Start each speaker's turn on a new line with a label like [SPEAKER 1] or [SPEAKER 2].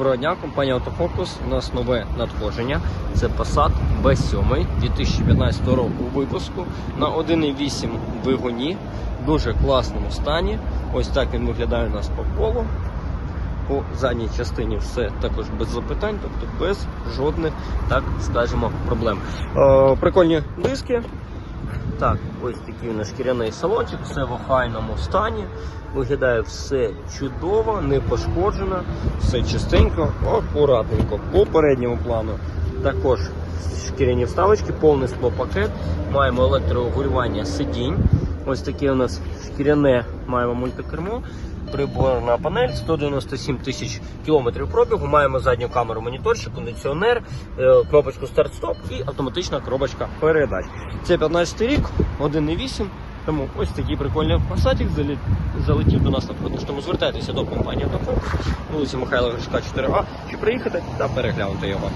[SPEAKER 1] Доброго дня, компанія Autofocus. У нас нове надходження. Це Passat B7 2015 року випуску на 1,8 двигуні. В дуже класному стані. Ось так він виглядає у нас по колу. По задній частині все також без запитань, тобто без жодних, так скажемо, проблем. Е, прикольні диски. Так, ось такий у нас шкіряний салончик, все в охайному стані. Виглядає все чудово, не пошкоджено, все чистенько, акуратненько. По передньому плану також шкіряні вставочки, повний склопакет. Маємо електроогурювання сидінь. Ось таке у нас шкіряне маємо мультикермо. Приборна панель 197 тисяч кілометрів пробігу. Маємо задню камеру моніторчик, кондиціонер, е, кнопочку старт-стоп і автоматична коробочка передач. Це 15 рік, 1,8. Тому ось такий прикольний пасатик залетів до нас на продаж. Тому звертайтеся до компанії Автофокус, вулиця Михайла Гришка 4А, щоб приїхати та переглянути його.